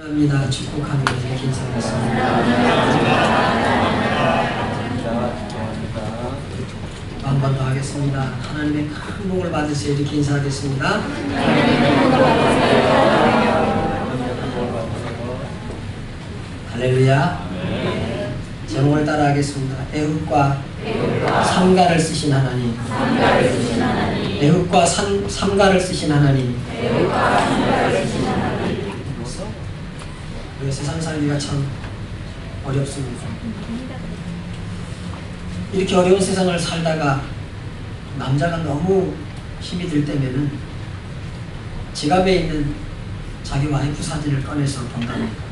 합니다. 축복하는 것을 인사하겠습니다. 한번 더 하겠습니다. 하나님의 큰 복을 받으세요. 이렇게 인사하겠습니다. 할렐루야. 제목을 따라 하겠습니다. 애국과 삼가를 쓰신 하나님. 애국과 삼, 삼가를 쓰신 하나님. 세상 살기가 참 어렵습니다. 이렇게 어려운 세상을 살다가 남자가 너무 힘이 들 때면은 지갑에 있는 자기 와이프 사진을 꺼내서 본답니다.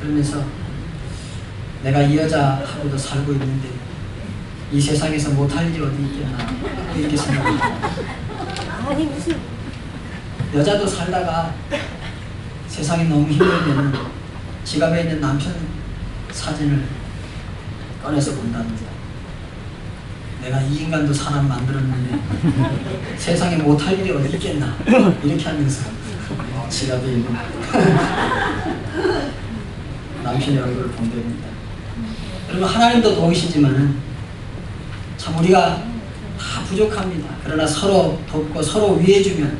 그러면서 내가 이 여자하고도 살고 있는데 이 세상에서 못할 일이 어디 있겠나 이렇게 생각합니다. 아니 무슨 여자도 살다가 세상이 너무 힘들면 지갑에 있는 남편 사진을 꺼내서 본답니다. 내가 이 인간도 사람 만들었는데 세상에 못할 일이 어디 있겠나 이렇게 하면서 지갑에 있는 남편의 얼굴을 본답니다. 여러분 하나님도 도우시지만은 참 우리가 다 부족합니다. 그러나 서로 돕고 서로 위해주면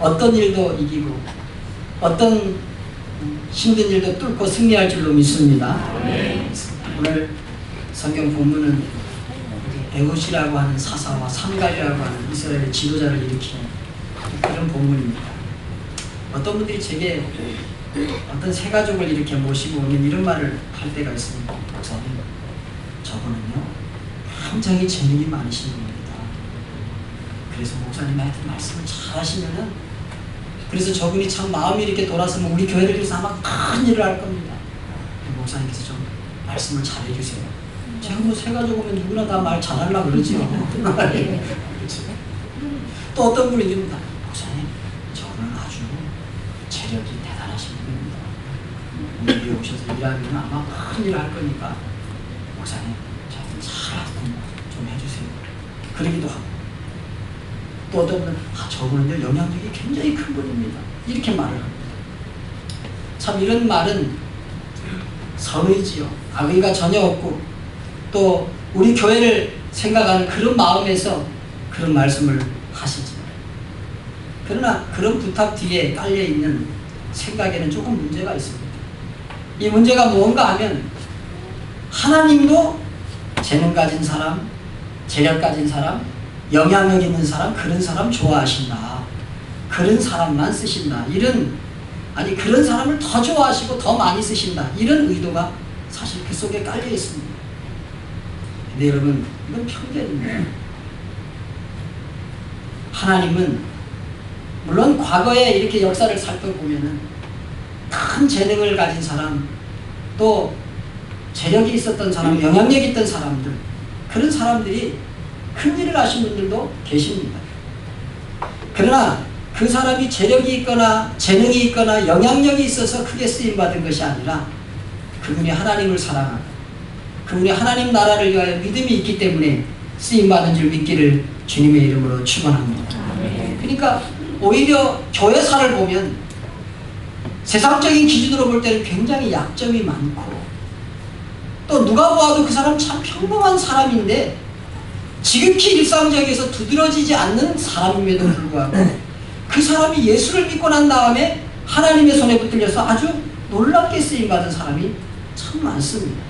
어떤 일도 이기고 어떤 힘든 일도 뚫고 승리할 줄로 믿습니다. 오늘 성경 본문은 에웃이라고 하는 사사와 삼갈이라고 하는 이스라엘의 지도자를 일으킨 그런 본문입니다. 어떤 분들이 제게 어떤 세 가족을 이렇게 모시고 오면 이런 말을 할 때가 있습니다. 목사님, 저분은요 굉장히 재능이 많으신 분입니다. 그래서 목사님이 하여튼 말씀을 잘 하시면은 그래서 저분이 참 마음이 이렇게 돌아서면 우리 교회를 위해서 아마 큰 일을 할 겁니다. 목사님께서 좀 말씀을 잘 해주세요. 제가 뭐세 가족 오면 누구나 다 말 잘하려고 그러지요. 그렇죠. 또 어떤 분이 이럽니다. 목사님, 저는 아주 재력이 대단하신 분입니다. 우리 위에 오셔서 일하면 아마 큰 일을 할 거니까 목사님, 저한테 잘좀 해주세요. 그러기도 하고 분은 아, 저분은 영향력이 굉장히 큰 분입니다. 이렇게 말을 합니다. 참 이런 말은 선의지요. 악의가 전혀 없고 또 우리 교회를 생각하는 그런 마음에서 그런 말씀을 하시죠. 그러나 그런 부탁 뒤에 깔려 있는 생각에는 조금 문제가 있습니다. 이 문제가 무언가 하면 하나님도 재능 가진 사람, 재력 가진 사람, 영향력 있는 사람, 그런 사람 좋아하신다. 그런 사람만 쓰신다. 이런, 아니, 그런 사람을 더 좋아하시고 더 많이 쓰신다. 이런 의도가 사실 그 속에 깔려 있습니다. 근데 여러분, 이건 편견입니다. 하나님은, 물론 과거에 이렇게 역사를 살펴보면은 큰 재능을 가진 사람, 또 재력이 있었던 사람, 영향력 있던 사람들, 그런 사람들이 큰 일을 하신 분들도 계십니다. 그러나 그 사람이 재력이 있거나 재능이 있거나 영향력이 있어서 크게 쓰임받은 것이 아니라 그분이 하나님을 사랑하고 그분이 하나님 나라를 위하여 믿음이 있기 때문에 쓰임받은 줄 믿기를 주님의 이름으로 축원합니다. 그러니까 오히려 교회사를 보면 세상적인 기준으로 볼 때는 굉장히 약점이 많고 또 누가 보아도 그 사람 참 평범한 사람인데 지극히 일상적에서 두드러지지 않는 사람임에도 불구하고 그 사람이 예수를 믿고 난 다음에 하나님의 손에 붙들려서 아주 놀랍게 쓰임받은 사람이 참 많습니다.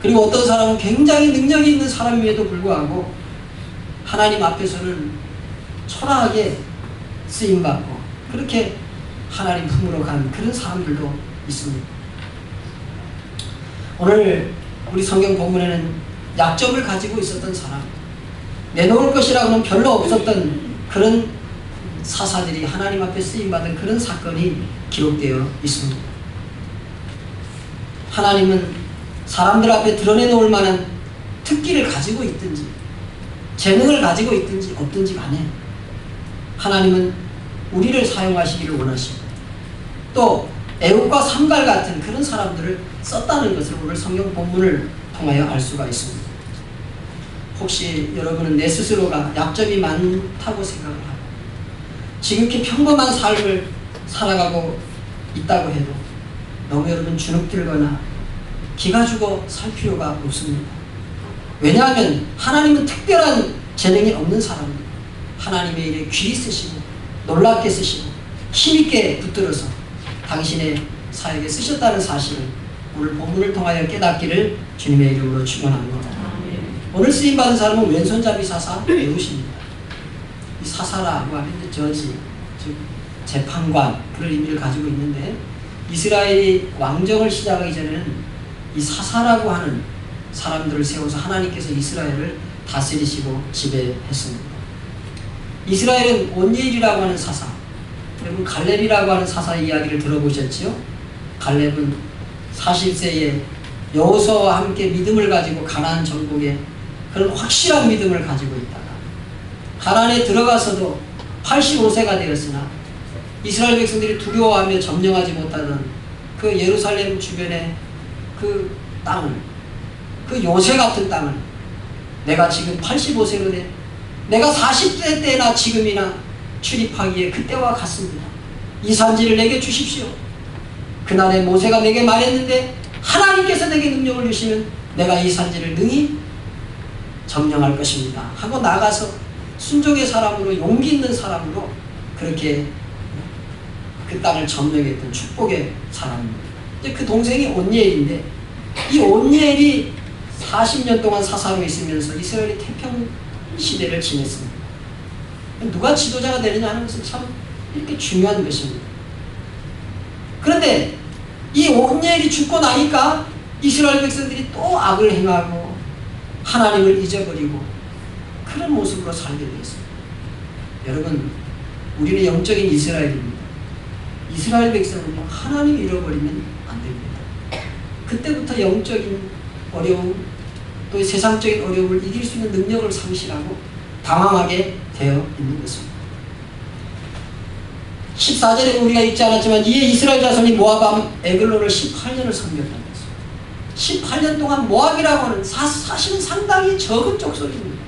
그리고 어떤 사람은 굉장히 능력이 있는 사람임에도 불구하고 하나님 앞에서는 초라하게 쓰임받고 그렇게 하나님 품으로 간 그런 사람들도 있습니다. 오늘 우리 성경 본문에는 약점을 가지고 있었던 사람, 내놓을 것이라고는 별로 없었던 그런 사사들이 하나님 앞에 쓰임받은 그런 사건이 기록되어 있습니다. 하나님은 사람들 앞에 드러내놓을 만한 특기를 가지고 있든지, 재능을 가지고 있든지 없든지 간에 하나님은 우리를 사용하시기를 원하시고 또 애국과 삼갈 같은 그런 사람들을 썼다는 것을 오늘 성경 본문을 통하여 알 수가 있습니다. 혹시 여러분은 내 스스로가 약점이 많다고 생각을 하고 지극히 평범한 삶을 살아가고 있다고 해도 너무 여러분 주눅들거나 기가 죽어 살 필요가 없습니다. 왜냐하면 하나님은 특별한 재능이 없는 사람입니다. 하나님의 일에 귀히 쓰시고 놀랍게 쓰시고 힘있게 붙들어서 당신의 사역에 쓰셨다는 사실을 오늘 본문을 통하여 깨닫기를 주님의 이름으로 축원합니다. 오늘 쓰임 받은 사람은 왼손잡이 사사 배우십니다. 이 사사라고 하면 저지 즉 재판관 그런 의미를 가지고 있는데 이스라엘이 왕정을 시작하기 전에는 이 사사라고 하는 사람들을 세워서 하나님께서 이스라엘을 다스리시고 지배했습니다. 이스라엘은 온예일이라고 하는 사사, 여러분 갈렙이라고 하는 사사 이야기를 들어보셨지요? 갈렙은 40세에 여호수아와 함께 믿음을 가지고 가나안 전국에 그런 확실한 믿음을 가지고 있다가 가나안에 들어가서도 85세가 되었으나 이스라엘 백성들이 두려워하며 점령하지 못하던 그 예루살렘 주변의 그 땅을 그 요새 같은 땅을 내가 지금 85세로 돼 내가 40대 때나 지금이나 출입하기에 그때와 같습니다. 이 산지를 내게 주십시오. 그날에 모세가 내게 말했는데 하나님께서 내게 능력을 주시면 내가 이 산지를 능히 점령할 것입니다. 하고 나가서 순종의 사람으로 용기 있는 사람으로 그렇게 그 땅을 점령했던 축복의 사람입니다. 이제 그 동생이 온예일인데 이 온예일이 40년 동안 사사로 있으면서 이스라엘이 태평 시대를 지냈습니다. 누가 지도자가 되느냐 하는 것은 참 이렇게 중요한 것입니다. 그런데 이 온예일이 죽고 나니까 이스라엘 백성들이 또 악을 행하고 하나님을 잊어버리고 그런 모습으로 살게 되었습니다. 여러분, 우리는 영적인 이스라엘입니다. 이스라엘 백성은요, 하나님 잃어버리면 안 됩니다. 그때부터 영적인 어려움, 또 세상적인 어려움을 이길 수 있는 능력을 상실하고 당황하게 되어 있는 것입니다. 14절에 우리가 읽지 않았지만 이에 이스라엘 자손이 모압암 에글론을 18년을 섬겼다는 것입니다. 18년 동안 모압이라고 하는 사, 사실은 상당히 적은 족속입니다.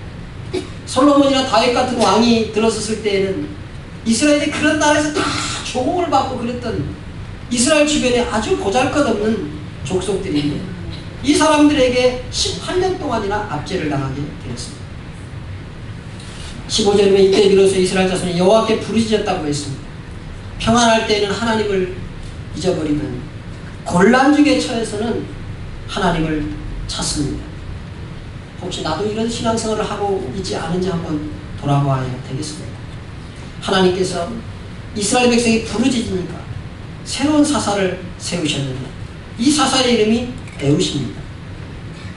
솔로몬이나 다윗 같은 왕이 들어섰을 때에는 이스라엘이 그런 나라에서 다 조공을 받고 그랬던 이스라엘 주변에 아주 보잘것없는 족속들인데 이 사람들에게 18년 동안이나 압제를 당하게 되었습니다. 15절에 이때 비로소 이스라엘 자손이 여호와께 부르짖었다고 했습니다. 평안할 때는 하나님을 잊어버리면 곤란 중에 처해서는 하나님을 찾습니다. 혹시 나도 이런 신앙생활을 하고 있지 않은지 한번 돌아봐야 되겠습니다. 하나님께서 이스라엘 백성이 부르짖으니까 새로운 사사를 세우셨는데 이 사사의 이름이 에웃입니다.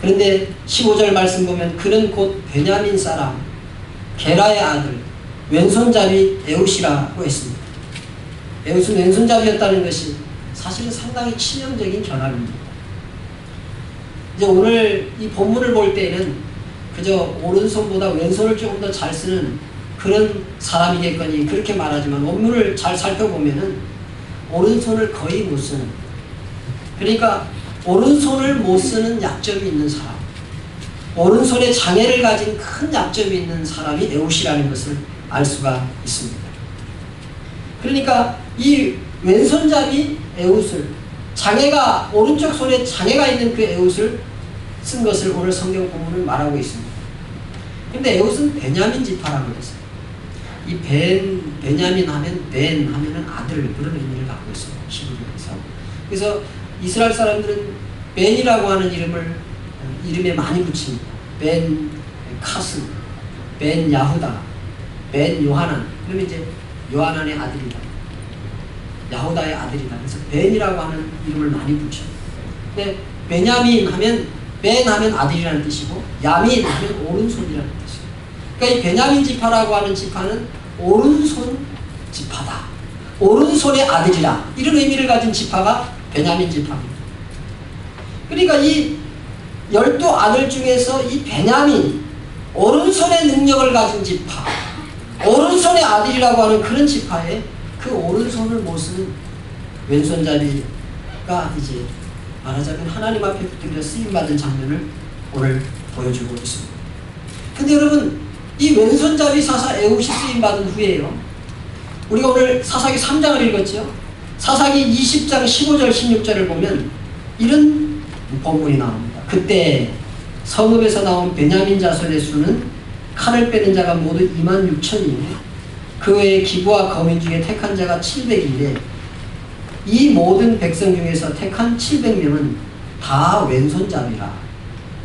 그런데 15절 말씀 보면 그는 곧 베냐민 사람 게라의 아들 왼손잡이 에웃이라고 했습니다. 에웃은 왼손잡이였다는 것이 사실은 상당히 치명적인 결함입니다. 이제 오늘 이 본문을 볼 때는 그저 오른손보다 왼손을 조금 더 잘 쓰는 그런 사람이겠거니 그렇게 말하지만 원문을 잘 살펴보면은 오른손을 거의 못 쓰는 그러니까 오른손을 못 쓰는 약점이 있는 사람 오른손에 장애를 가진 큰 약점이 있는 사람이 에웃이라는 것을 알 수가 있습니다. 그러니까 이 왼손잡이 에웃을 장애가 오른쪽 손에 장애가 있는 그 에웃을 쓴 것을 오늘 성경 본문은 말하고 있습니다. 근데 에웃은 베냐민 지파라고 했어요. 이 벤, 베냐민 하면 벤 하면은 아들 그런 의미를 갖고 있어요. 히브리에서. 그래서 이스라엘 사람들은 벤이라고 하는 이름을 이름에 많이 붙입니다. 벤 카스, 벤 야후다, 벤 요하난. 그러면 이제 요하난의 아들이다. 야후다의 아들이다. 그래서 벤이라고 하는 이름을 많이 붙여요. 근데 베냐민 하면 벤 하면 아들이라는 뜻이고 야민 하면 오른손이라는 뜻이에요. 그러니까 이 베냐민 지파라고 하는 지파는 오른손 지파다. 오른손의 아들이다. 이런 의미를 가진 지파가 베냐민 지파입니다. 그러니까 이 열두 아들 중에서 이 베냐민 오른손의 능력을 가진 지파 오른손의 아들이라고 하는 그런 지파에 그 오른손을 못 쓰는 왼손잡이가 이제 말하자면 하나님 앞에 붙들려 쓰임받은 장면을 오늘 보여주고 있습니다. 근데 여러분 이 왼손잡이 사사 에웃이 쓰임받은 후에요 우리가 오늘 사사기 3장을 읽었죠. 사사기 20장 15절 16절을 보면 이런 본문이 나옵니다. 그때 성읍에서 나온 베냐민 자손의 수는 칼을 빼는 자가 모두 2만 6천이며 그 외에 기부와 거민 중에 택한 자가 700인데 이 모든 백성 중에서 택한 700명은 다 왼손잡이라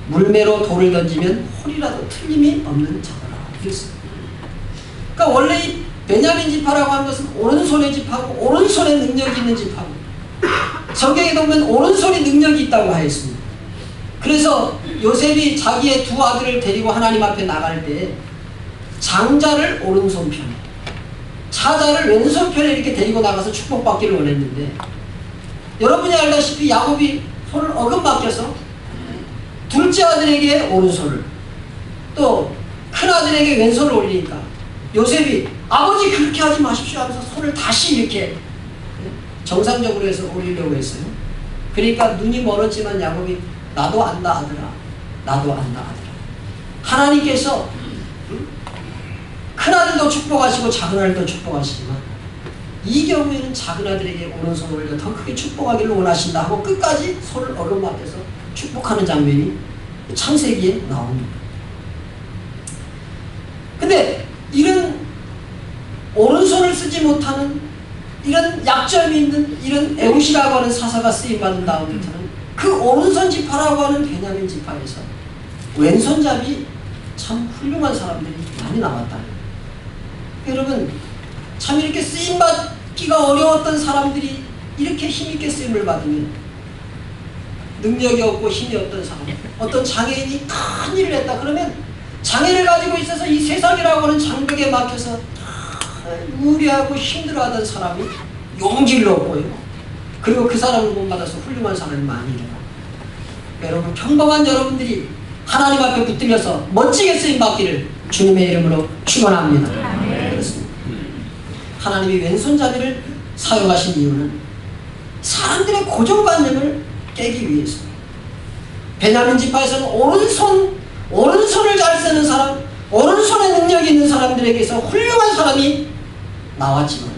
물매로 돌을 던지면 홀이라도 틀림이 없는. 그랬습니다. 그러니까 원래 이 베냐민 지파라고 하는 것은 오른손의 지파고 오른손에 능력이 있는 지파고 성경에 보면 오른손이 능력이 있다고 하였습니다. 그래서 요셉이 자기의 두 아들을 데리고 하나님 앞에 나갈 때 장자를 오른손 편 에 차자를 왼손 편에 이렇게 데리고 나가서 축복받기를 원했는데 여러분이 알다시피 야곱이 손을 어긋맞겨서 둘째 아들에게 오른손을 또 큰아들에게 왼손을 올리니까 요셉이 아버지 그렇게 하지 마십시오 하면서 손을 다시 이렇게 정상적으로 해서 올리려고 했어요. 그러니까 눈이 멀었지만 야곱이 나도 안다 아들아 나도 안다 아들아 하나님께서 큰아들도 축복하시고 작은아들도 축복하시지만 이 경우에는 작은아들에게 오른손을 올려 더 크게 축복하기를 원하신다 하고 끝까지 손을 어긋맞겨서 축복하는 장면이 창세기에 나옵니다. 근데 이런 오른손을 쓰지 못하는 이런 약점이 있는 이런 에웃이라고 하는 사사가 쓰임받은 다음부터는 그 오른손 지파라고 하는 베냐민 지파에서 왼손잡이 참 훌륭한 사람들이 많이 나왔다. 여러분 참 이렇게 쓰임받기가 어려웠던 사람들이 이렇게 힘있게 쓰임을 받으면 능력이 없고 힘이 없던 사람 어떤 장애인이 큰 일을 했다 그러면 장애를 가지고 있어서 이 세상이라고 하는 장벽에 막혀서 우려하고 힘들어하던 사람이 용기를 얻고요. 그리고 그 사람을 본받아서 훌륭한 사람이 많이 일어나. 여러분 평범한 여러분들이 하나님 앞에 붙들려서 멋지게 쓰임 받기를 주님의 이름으로 축원합니다. 하나님이 왼손잡이를 사용하신 이유는 사람들의 고정관념을 깨기 위해서. 베냐민 지파에서는 오른손 오른손을 잘 쓰는 사람, 오른손에 능력이 있는 사람들에게서 훌륭한 사람이 나왔지만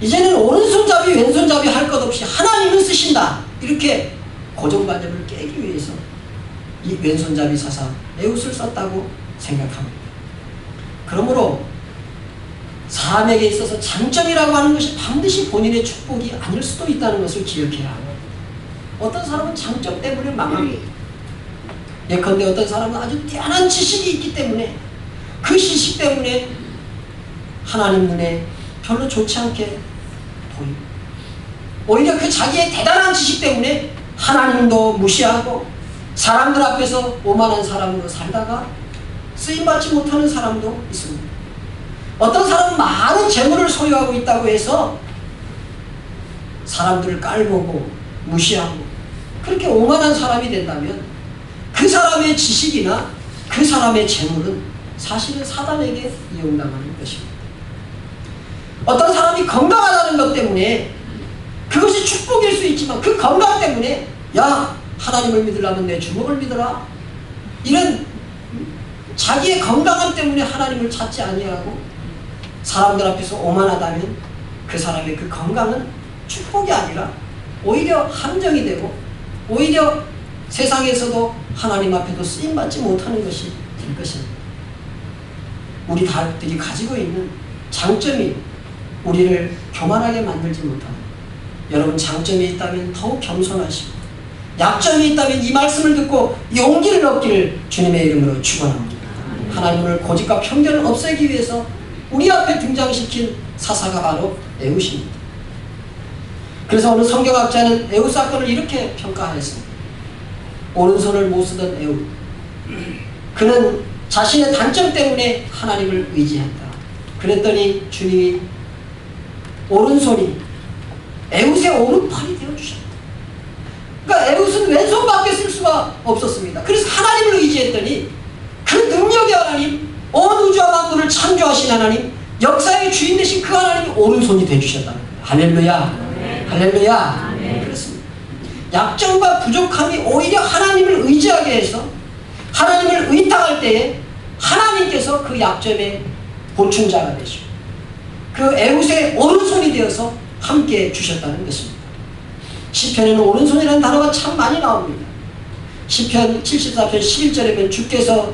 이제는 오른손잡이 왼손잡이 할 것 없이 하나님을 쓰신다 이렇게 고정관념을 깨기 위해서 이 왼손잡이 사사 에웃을 썼다고 생각합니다. 그러므로 사람에게 있어서 장점이라고 하는 것이 반드시 본인의 축복이 아닐 수도 있다는 것을 기억해야 합니다. 어떤 사람은 장점 때문에 망합니다. 예컨대 어떤 사람은 아주 뛰어난 지식이 있기 때문에 그 지식 때문에 하나님 눈에 별로 좋지 않게 보입니다. 오히려 그 자기의 대단한 지식 때문에 하나님도 무시하고 사람들 앞에서 오만한 사람으로 살다가 쓰임받지 못하는 사람도 있습니다. 어떤 사람은 많은 재물을 소유하고 있다고 해서 사람들을 깔보고 무시하고 그렇게 오만한 사람이 된다면 그 사람의 지식이나 그 사람의 재물은 사실은 사단에게 이용당하는 것입니다. 어떤 사람이 건강하다는 것 때문에 그것이 축복일 수 있지만 그 건강 때문에 야 하나님을 믿으려면 내 주먹을 믿어라 이런 자기의 건강함 때문에 하나님을 찾지 아니하고 사람들 앞에서 오만하다면 그 사람의 그 건강은 축복이 아니라 오히려 함정이 되고 오히려 세상에서도 하나님 앞에도 쓰임받지 못하는 것이 될 것입니다. 우리 다들이 가지고 있는 장점이 우리를 교만하게 만들지 못하는 여러분 장점이 있다면 더욱 겸손하시고 약점이 있다면 이 말씀을 듣고 용기를 얻기를 주님의 이름으로 축원합니다. 하나님을 고집과 편견을 없애기 위해서 우리 앞에 등장시킨 사사가 바로 에웃입니다. 그래서 어느 성경학자는 에웃 사건을 이렇게 평가하였습니다. 오른손을 못 쓰던 에웃. 그는 자신의 단점 때문에 하나님을 의지했다. 그랬더니 주님이 오른손이 에웃의 오른팔이 되어주셨다. 그러니까 에웃은 왼손밖에 쓸 수가 없었습니다. 그래서 하나님을 의지했더니 그 능력의 하나님, 온 우주와 만물을 창조하신 하나님, 역사의 주인 되신 그 하나님이 오른손이 되주셨다는 거예요. 할렐루야. 네. 할렐루야. 약점과 부족함이 오히려 하나님을 의지하게 해서 하나님을 의탁할 때에 하나님께서 그 약점의 보충자가 되시고 그 에웃의 오른손이 되어서 함께 주셨다는 것입니다. 시편에는 오른손이라는 단어가 참 많이 나옵니다. 시편 74편 11절에 보면 주께서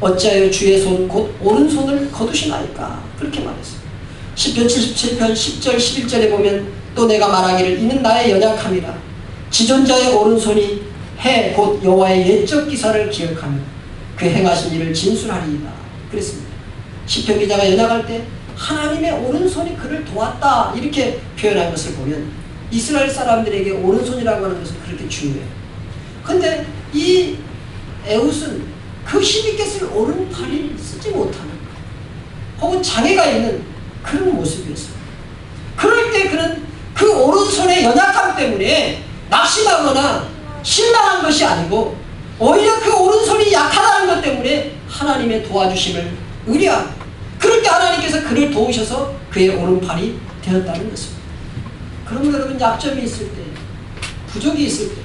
어찌하여 주의 손 곧 오른손을 거두시나이까 그렇게 말했어요. 시편 77편 10절 11절에 보면 또 내가 말하기를 이는 나의 연약함이라 지존자의 오른손이 해 곧 여호와의 옛적 기사를 기억하며 그 행하신 일을 진술하리이다 그랬습니다. 시편 기자가 연약할 때 하나님의 오른손이 그를 도왔다 이렇게 표현한 것을 보면 이스라엘 사람들에게 오른손이라고 하는 것은 그렇게 중요해요. 근데 이 에웃은 그 힘있게 쓸 오른팔이 쓰지 못하는 혹은 장애가 있는 그런 모습이었어요. 그럴 때 그는 그 오른손의 연약함 때문에 낙심하거나 실망한 것이 아니고 오히려 그 오른손이 약하다는 것 때문에 하나님의 도와주심을 의뢰합니다. 그럴 때 하나님께서 그를 도우셔서 그의 오른팔이 되었다는 것입니다. 그러면 여러분 약점이 있을 때, 부족이 있을 때,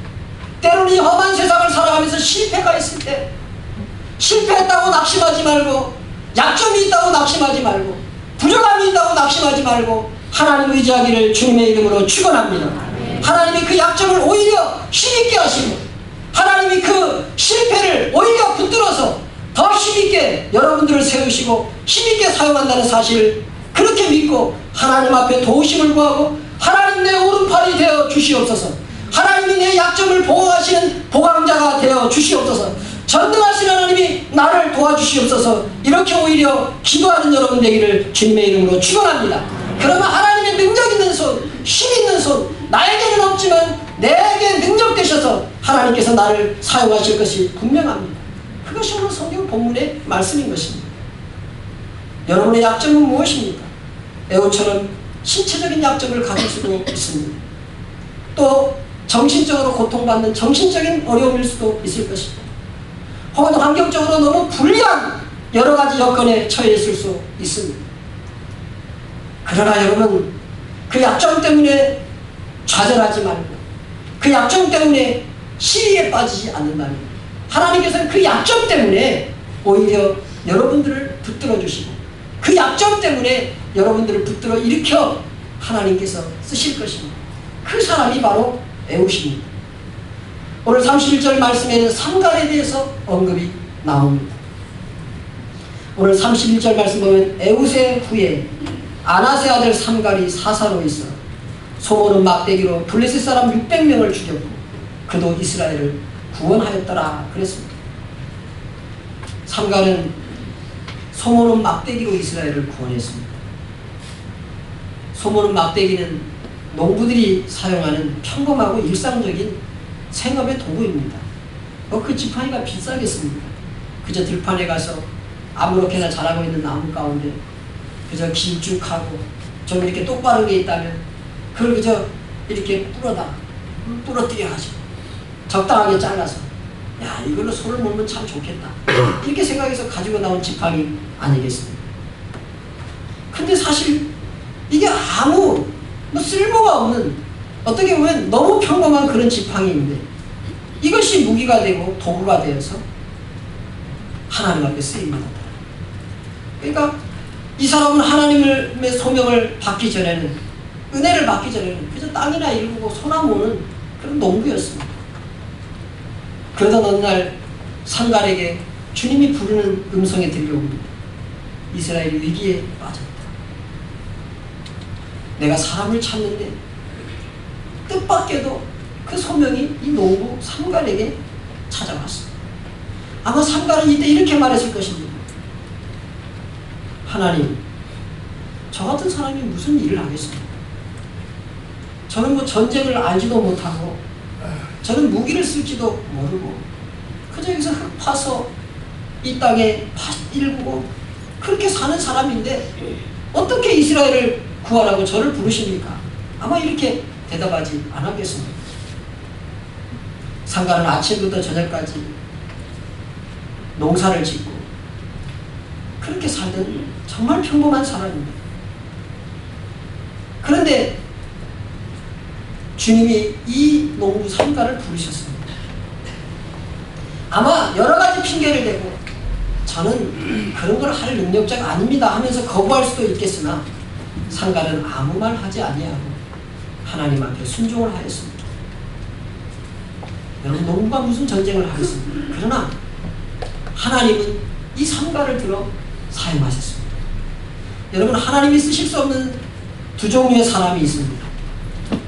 때로는 이 험한 세상을 살아가면서 실패가 있을 때, 실패했다고 낙심하지 말고, 약점이 있다고 낙심하지 말고, 부족함이 있다고 낙심하지 말고, 하나님 의지하기를 주님의 이름으로 축원합니다. 하나님이 그 약점을 오히려 힘있게 하시고, 하나님이 그 실패를 오히려 붙들어서 더 힘있게 여러분들을 세우시고 힘있게 사용한다는 사실을 그렇게 믿고 하나님 앞에 도우심을 구하고 하나님 내 오른팔이 되어 주시옵소서 하나님이 내 약점을 보호하시는 보강자가 되어 주시옵소서 전능하신 하나님이 나를 도와주시옵소서 이렇게 오히려 기도하는 여러분 되기를 주님의 이름으로 축원합니다 그러면 하나님의 능력 있는 손, 힘 있는 손 나에게는 없지만 내게 능력 되셔서 하나님께서 나를 사용하실 것이 분명합니다 그것이 오늘 성경 본문의 말씀인 것입니다. 여러분의 약점은 무엇입니까? 에오처럼 신체적인 약점을 가질 수도 있습니다. 또 정신적으로 고통받는 정신적인 어려움일 수도 있을 것입니다. 혹은 환경적으로 너무 불리한 여러 가지 여건에 처해 있을 수 있습니다. 그러나 여러분 그 약점 때문에 좌절하지 말고 그 약점 때문에 시리에 빠지지 않는다는 것. 하나님께서는 그 약점 때문에 오히려 여러분들을 붙들어 주시고 그 약점 때문에 여러분들을 붙들어 일으켜 하나님께서 쓰실 것입니다. 그 사람이 바로 에우십니다. 오늘 31절 말씀에는 삼갈에 대해서 언급이 나옵니다. 오늘 31절 말씀 보면 에우세 후에 아나세 아들 삼갈이 사사로 있어 소모는 막대기로 블레셋 사람 600명을 죽였고 그도 이스라엘을 구원하였더라 그랬습니다. 삼가는 소모는 막대기로 이스라엘을 구원했습니다. 소모는 막대기는 농부들이 사용하는 평범하고 일상적인 생업의 도구입니다. 뭐그 지팡이가 비싸겠습니까? 그저 들판에 가서 아무렇게나 자라고 있는 나무 가운데 그저 길쭉하고 좀 이렇게 똑바른 게 있다면 그걸 그저 이렇게 뿌려다 부러뜨려 가지고 적당하게 잘라서 야 이걸로 소를 먹으면 참 좋겠다 이렇게 생각해서 가지고 나온 지팡이 아니겠습니까? 근데 사실 이게 아무 뭐 쓸모가 없는 어떻게 보면 너무 평범한 그런 지팡이인데 이것이 무기가 되고 도구가 되어서 하나님 앞에 쓰임받았다. 그러니까 이 사람은 하나님의 소명을 받기 전에는 은혜를 받기 전에는 그저 땅이나 일구고 소나무는 그런 농부였습니다. 그러던 어느 날 상갈에게 주님이 부르는 음성이 들려옵니다. 이스라엘이 위기에 빠졌다. 내가 사람을 찾는데 뜻밖에도 그 소명이 이 농부 상갈에게 찾아왔어. 아마 상갈은 이때 이렇게 말했을 것입니다. 하나님, 저 같은 사람이 무슨 일을 하겠습니까? 저는 뭐 전쟁을 알지도 못하고 저는 무기를 쓸지도 모르고 그저 여기서 흙 파서 이 땅에 파 일구고 그렇게 사는 사람인데 어떻게 이스라엘을 구하라고 저를 부르십니까? 아마 이렇게 대답하지 않았겠습니다. 상가는 아침부터 저녁까지 농사를 짓고 그렇게 살던 정말 평범한 사람입니다. 그런데 주님이 이 농부 상가를 부르셨습니다. 아마 여러 가지 핑계를 대고 저는 그런 걸 할 능력자가 아닙니다 하면서 거부할 수도 있겠으나 상가는 아무 말 하지 아니하고 하나님 앞에 순종을 하였습니다. 여러분 농부가 무슨 전쟁을 하겠습니까? 그러나 하나님은 이 상가를 들어 사용하셨습니다. 여러분 하나님이 쓰실 수 없는 두 종류의 사람이 있습니다.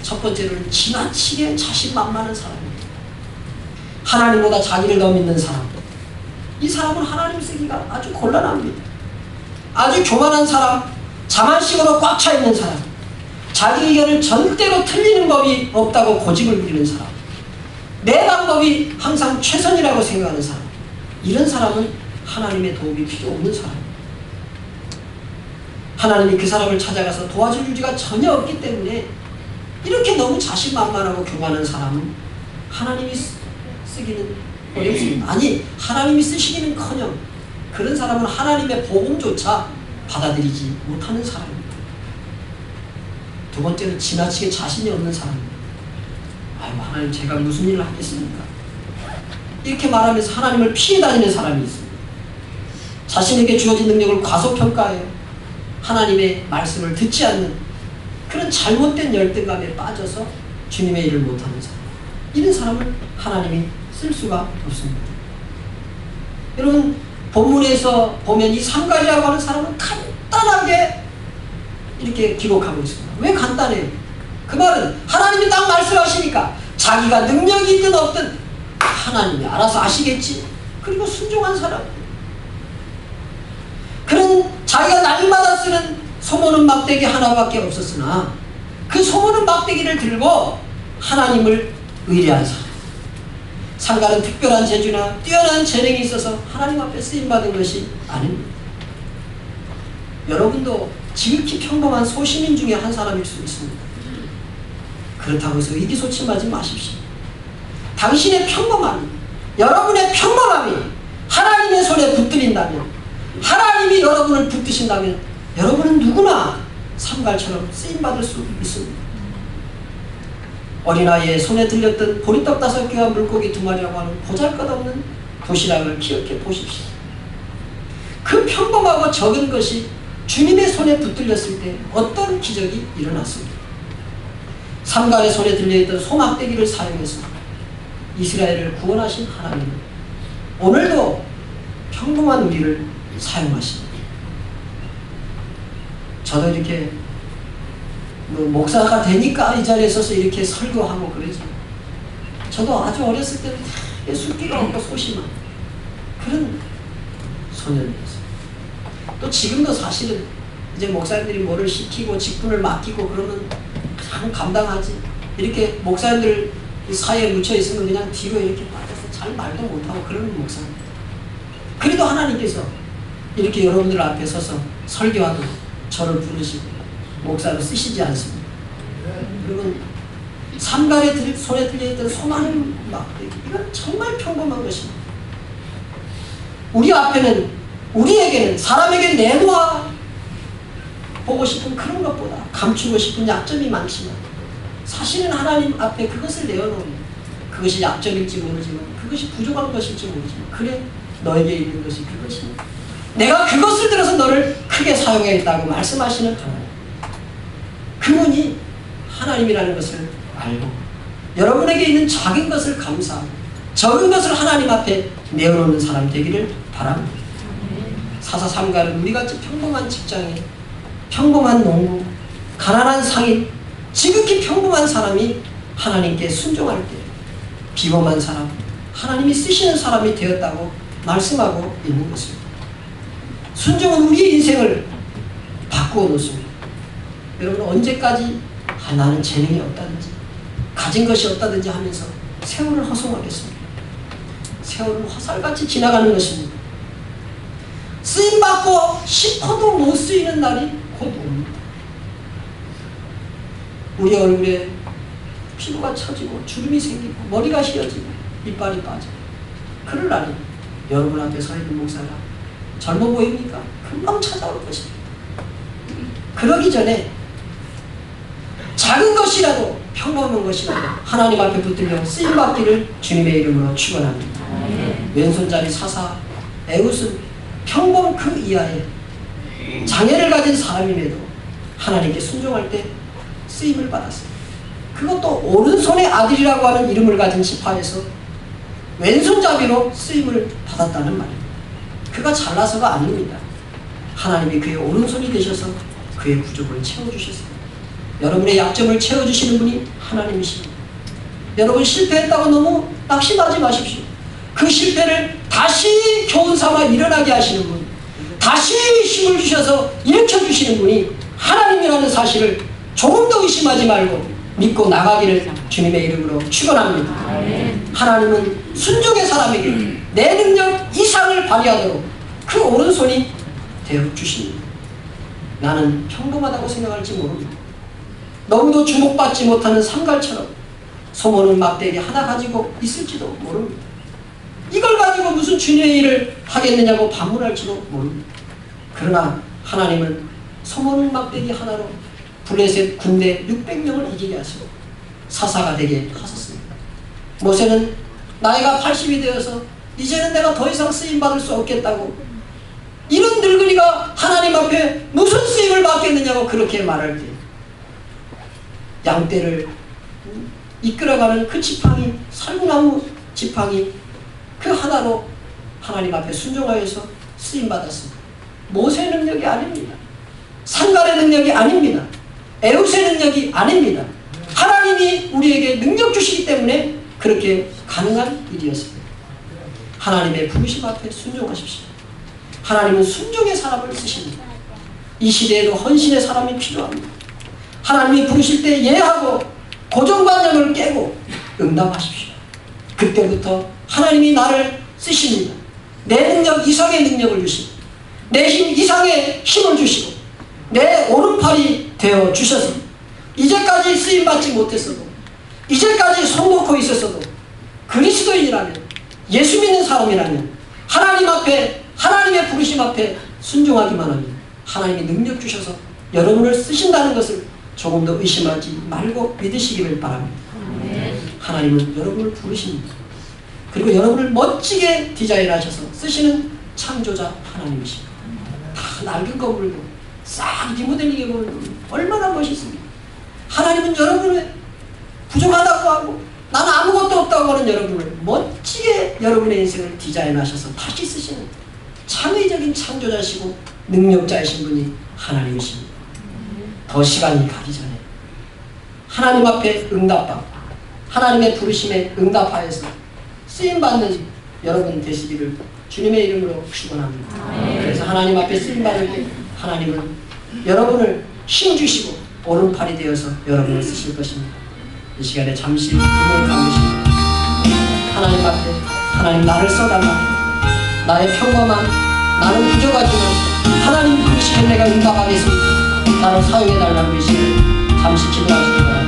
첫 번째로는 지나치게 자신만만한 사람입니다. 하나님보다 자기를 더 믿는 사람. 이 사람은 하나님 쓰기가 아주 곤란합니다. 아주 교만한 사람, 자만식으로 꽉 차 있는 사람, 자기 의견을 절대로 틀리는 법이 없다고 고집을 부리는 사람, 내 방법이 항상 최선이라고 생각하는 사람, 이런 사람은 하나님의 도움이 필요 없는 사람입니다. 하나님이 그 사람을 찾아가서 도와줄 유지가 전혀 없기 때문에 이렇게 너무 자신만만하고 교만한 사람은 하나님이 쓰- 쓰기는 어렵습니다. 아니 하나님이 쓰시기는커녕 그런 사람은 하나님의 복음조차 받아들이지 못하는 사람입니다. 두 번째는 지나치게 자신이 없는 사람입니다. 아유 하나님 제가 무슨 일을 하겠습니까? 이렇게 말하면서 하나님을 피해 다니는 사람이 있습니다. 자신에게 주어진 능력을 과소평가해요. 하나님의 말씀을 듣지 않는 그런 잘못된 열등감에 빠져서 주님의 일을 못하는 사람. 이런 사람을 하나님이 쓸 수가 없습니다. 여러분 본문에서 보면 이 삼가리라고 하는 사람은 간단하게 이렇게 기록하고 있습니다. 왜 간단해요? 그 말은 하나님이 딱 말씀하시니까 자기가 능력이 있든 없든 하나님이 알아서 아시겠지. 그리고 순종한 사람. 그런 자기가 날마다 쓰는 소모는 막대기 하나밖에 없었으나 그 소모는 막대기를 들고 하나님을 의뢰한 사람. 상가는 특별한 재주나 뛰어난 재능이 있어서 하나님 앞에 쓰임받은 것이 아닙니다. 여러분도 지극히 평범한 소시민 중에 한 사람일 수 있습니다. 그렇다고 해서 의기소침하지 마십시오. 당신의 평범함이, 여러분의 평범함이 하나님의 손에 붙들린다면, 하나님이 여러분을 붙드신다면, 여러분은 누구나 삼갈처럼 쓰임받을 수 있습니다. 어린아이의 손에 들렸던 보리떡 다섯 개와 물고기 두 마리라고 하는 보잘것없는 도시락을 기억해 보십시오. 그 평범하고 적은 것이 주님의 손에 붙들렸을 때 어떤 기적이 일어났습니까? 삼갈의 손에 들려있던 소막대기를 사용해서 이스라엘을 구원하신 하나님은 오늘도 평범한 우리를 사용하십니다. 저도 이렇게 뭐 목사가 되니까 이 자리에 서서 이렇게 설교하고 그러죠. 저도 아주 어렸을 때는 되게 숫기가 없고 소심한 그런 소년이었어요. 또 지금도 사실은 이제 목사님들이 뭐를 시키고 직분을 맡기고 그러면 참 감당하지. 이렇게 목사님들 사이에 묻혀 있으면 그냥 뒤로 이렇게 빠져서 잘 말도 못하고 그러는 목사님. 그래도 하나님께서 이렇게 여러분들 앞에 서서 설교하는 저를 부르시고 목사로 쓰시지 않습니다. 여러분 삼갈에 들, 손에 들려있던 소망 막대기 이건 정말 평범한 것입니다. 우리 앞에는 우리에게는 사람에게 내놓아 보고 싶은 그런 것보다 감추고 싶은 약점이 많지만 사실은 하나님 앞에 그것을 내어놓으면 그것이 약점일지 모르지만 그것이 부족한 것일지 모르지만 그래 너에게 있는 것이 그것이니 내가 그것을 들어서 너를 크게 사용하겠다고 말씀하시는 하나님 그분이 하나님이라는 것을 알고 여러분에게 있는 작은 것을 감사하고 적은 것을 하나님 앞에 내어놓는 사람 되기를 바랍니다. 사사삼가는 우리 같이 평범한 직장인, 평범한 농부, 가난한 상인, 지극히 평범한 사람이 하나님께 순종할 때 비범한 사람, 하나님이 쓰시는 사람이 되었다고 말씀하고 있는 것입니다. 순종은 우리의 인생을 바꾸어 놓습니다. 여러분 언제까지 아, 나는 재능이 없다든지 가진 것이 없다든지 하면서 세월을 허송하겠습니다. 세월은 화살같이 지나가는 것입니다. 쓰임받고 싶어도 못 쓰이는 날이 곧 옵니다. 우리 얼굴에 피부가 처지고 주름이 생기고 머리가 휘어지고 이빨이 빠져 그럴 날이 여러분 앞에 서 있는 목사가 젊어 보입니까? 금방 찾아올 것입니다. 그러기 전에 작은 것이라도 평범한 것이라도 하나님 앞에 붙들려 쓰임받기를 주님의 이름으로 축원합니다. 왼손잡이 사사 에웃은 평범 그 이하의 장애를 가진 사람임에도 하나님께 순종할 때 쓰임을 받았어요. 그것도 오른손의 아들이라고 하는 이름을 가진 지파에서 왼손잡이로 쓰임을 받았다는 말입니다. 그가 잘나서가 아닙니다. 하나님이 그의 오른손이 되셔서 그의 부족을 채워주셨습니다. 여러분의 약점을 채워주시는 분이 하나님이십니다. 여러분 실패했다고 너무 낙심하지 마십시오. 그 실패를 다시 교훈 삼아 일어나게 하시는 분, 다시 힘을 주셔서 일으켜 주시는 분이 하나님이라는 사실을 조금 더 의심하지 말고 믿고 나가기를 주님의 이름으로 축원합니다. 하나님은 순종의 사람에게 내 능력 이상을 발휘하도록 그 오른손이 되어 주십니다. 나는 평범하다고 생각할지 모릅니다. 너무도 주목받지 못하는 삼갈처럼 소모는 막대기 하나 가지고 있을지도 모릅니다. 이걸 가지고 무슨 주님의 일을 하겠느냐고 반문할지도 모릅니다. 그러나 하나님은 소모는 막대기 하나로 블레셋 군대 600명을 이기게 하시고 사사가 되게 하셨습니다. 모세는 나이가 80이 되어서 이제는 내가 더 이상 쓰임 받을 수 없겠다고 이런 늙은이가 하나님 앞에 무슨 쓰임을 받겠느냐고 그렇게 말할 때 양떼를 이끌어가는 그 지팡이 살구나무 지팡이 그 하나로 하나님 앞에 순종하여서 쓰임 받았습니다. 모세 능력이 아닙니다. 상관의 능력이 아닙니다. 에우스의 능력이 아닙니다. 하나님이 우리에게 능력 주시기 때문에 그렇게 가능한 일이었습니다. 하나님의 부르심 앞에 순종하십시오. 하나님은 순종의 사람을 쓰십니다. 이 시대에도 헌신의 사람이 필요합니다. 하나님이 부르실 때 예하고 고정관념을 깨고 응답하십시오. 그때부터 하나님이 나를 쓰십니다. 내 능력 이상의 능력을 주시고 내 힘 이상의 힘을 주시고 내 오른팔이 되어 주셔서 이제까지 쓰임받지 못했어도 이제까지 손 놓고 있었어도 그리스도인이라면 예수 믿는 사람이라면 하나님 앞에 하나님의 부르심 앞에 순종하기만 하면 하나님이 능력 주셔서 여러분을 쓰신다는 것을 조금 더 의심하지 말고 믿으시기를 바랍니다. 하나님은 여러분을 부르십니다. 그리고 여러분을 멋지게 디자인하셔서 쓰시는 창조자 하나님이십니다. 다 낡은 거 물고 싹 리모델링해 보면 얼마나 멋있습니까? 하나님은 여러분을 부족하다고 하고 나는 아무것도 없다고 하는 여러분을 멋지게 여러분의 인생을 디자인하셔서 다시 쓰시는 창의적인 창조자시고 능력자이신 분이 하나님이십니다. 더 시간이 가기 전에 하나님 앞에 응답받고 하나님의 부르심에 응답하여서 쓰임받는 여러분 되시기를 주님의 이름으로 축원합니다. 그래서 하나님 앞에 쓰임받을 때 하나님은 여러분을 힘 주시고 오른팔이 되어서 여러분을 쓰실 것입니다. 이 시간에 잠시 눈을 감으시고 하나님 앞에 하나님 나를 써달라 나의 평범한 나는 부족하지만 하나님 부르시면 내가 응답하겠습니다. 나를 사용해달라고 이시를 잠시 기도하시기 바랍니다.